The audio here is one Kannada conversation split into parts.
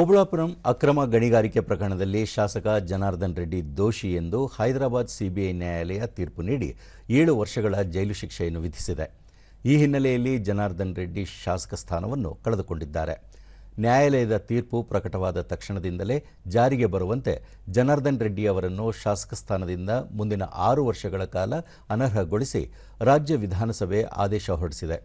ಓಬಳಾಪುರಂ ಅಕ್ರಮ ಗಣಿಗಾರಿಕೆ ಪ್ರಕರಣದಲ್ಲಿ ಶಾಸಕ ಜನಾರ್ದನ್ ರೆಡ್ಡಿ ದೋಷಿ ಎಂದು ಹೈದರಾಬಾದ್ ಸಿಬಿಐ ನ್ಯಾಯಾಲಯ ತೀರ್ಪು ನೀಡಿ ಏಳು ವರ್ಷಗಳ ಜೈಲು ಶಿಕ್ಷೆಯನ್ನು ವಿಧಿಸಿದೆ. ಈ ಹಿನ್ನೆಲೆಯಲ್ಲಿ ಜನಾರ್ದನ್ ರೆಡ್ಡಿ ಶಾಸಕ ಸ್ಥಾನವನ್ನು ಕಳೆದುಕೊಂಡಿದ್ದಾರೆ. ನ್ಯಾಯಾಲಯದ ತೀರ್ಪು ಪ್ರಕಟವಾದ ತಕ್ಷಣದಿಂದಲೇ ಜಾರಿಗೆ ಬರುವಂತೆ ಜನಾರ್ದನ್ ರೆಡ್ಡಿ ಅವರನ್ನು ಶಾಸಕ ಸ್ಥಾನದಿಂದ ಮುಂದಿನ ಆರು ವರ್ಷಗಳ ಕಾಲ ಅನರ್ಹಗೊಳಿಸಿ ರಾಜ್ಯ ವಿಧಾನಸಭೆ ಆದೇಶ ಹೊರಡಿಸಿದೆ.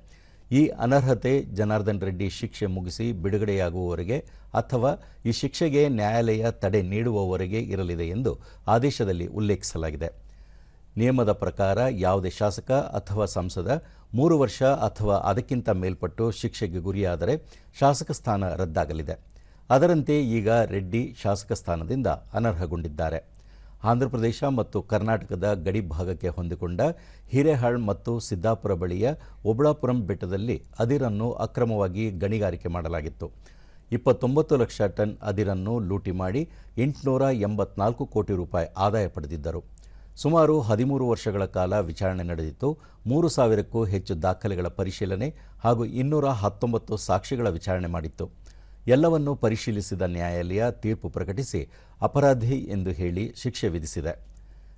ಈ ಅನರ್ಹತೆ ಜನಾರ್ದನ್ ರೆಡ್ಡಿ ಶಿಕ್ಷೆ ಮುಗಿಸಿ ಬಿಡುಗಡೆಯಾಗುವವರೆಗೆ ಅಥವಾ ಈ ಶಿಕ್ಷೆಗೆ ನ್ಯಾಯಾಲಯ ತಡೆ ನೀಡುವವರೆಗೆ ಇರಲಿದೆ ಎಂದು ಆದೇಶದಲ್ಲಿ ಉಲ್ಲೇಖಿಸಲಾಗಿದೆ. ನಿಯಮದ ಪ್ರಕಾರ ಯಾವುದೇ ಶಾಸಕ ಅಥವಾ ಸಂಸದ ಮೂರು ವರ್ಷ ಅಥವಾ ಅದಕ್ಕಿಂತ ಮೇಲ್ಪಟ್ಟು ಶಿಕ್ಷೆಗೆ ಗುರಿಯಾದರೆ ಶಾಸಕ ಸ್ಥಾನ ರದ್ದಾಗಲಿದೆ. ಅದರಂತೆ ಈಗ ರೆಡ್ಡಿ ಶಾಸಕ ಸ್ಥಾನದಿಂದ ಅನರ್ಹಗೊಂಡಿದ್ದಾರೆ. ಆಂಧ್ರಪ್ರದೇಶ ಮತ್ತು ಕರ್ನಾಟಕದ ಗಡಿ ಭಾಗಕ್ಕೆ ಹೊಂದಿಕೊಂಡ ಹಿರೇಹಾಳ್ ಮತ್ತು ಸಿದ್ದಾಪುರ ಬಳಿಯ ಒಬಳಾಪುರಂ ಬೆಟ್ಟದಲ್ಲಿ ಅದಿರನ್ನು ಅಕ್ರಮವಾಗಿ ಗಣಿಗಾರಿಕೆ ಮಾಡಲಾಗಿತ್ತು. ಇಪ್ಪತ್ತೊಂಬತ್ತು ಲಕ್ಷ ಟನ್ ಅದಿರನ್ನು ಲೂಟಿ ಮಾಡಿ ಎಂಟುನೂರ ಎಂಬತ್ನಾಲ್ಕು ಕೋಟಿ ರೂಪಾಯಿ ಆದಾಯ ಪಡೆದಿದ್ದರು. ಸುಮಾರು ಹದಿಮೂರು ವರ್ಷಗಳ ಕಾಲ ವಿಚಾರಣೆ ನಡೆದಿತ್ತು. ಮೂರು ಸಾವಿರಕ್ಕೂ ಹೆಚ್ಚು ದಾಖಲೆಗಳ ಪರಿಶೀಲನೆ ಹಾಗೂ ಇನ್ನೂರ ಹತ್ತೊಂಬತ್ತು ಸಾಕ್ಷಿಗಳ ವಿಚಾರಣೆ ಮಾಡಿತ್ತು. ಎಲ್ಲವನ್ನೂ ಪರಿಶೀಲಿಸಿದ ನ್ಯಾಯಾಲಯ ತೀರ್ಪು ಪ್ರಕಟಿಸಿ ಅಪರಾಧಿ ಎಂದು ಹೇಳಿ ಶಿಕ್ಷೆ ವಿಧಿಸಿದೆ.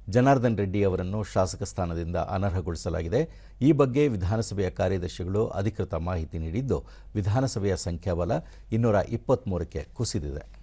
ಜನಾರ್ದನ್ ರೆಡ್ಡಿ ಅವರನ್ನು ಶಾಸಕ ಸ್ಥಾನದಿಂದ ಅನರ್ಹಗೊಳಿಸಲಾಗಿದೆ. ಈ ಬಗ್ಗೆ ವಿಧಾನಸಭೆಯ ಕಾರ್ಯದರ್ಶಿಗಳು ಅಧಿಕೃತ ಮಾಹಿತಿ ನೀಡಿದ್ದು, ವಿಧಾನಸಭೆಯ ಸಂಖ್ಯಾಬಲ ಇನ್ನೂರ ಇಪ್ಪತ್ತ್ಮೂರಕ್ಕೆ ಕುಸಿದಿದೆ.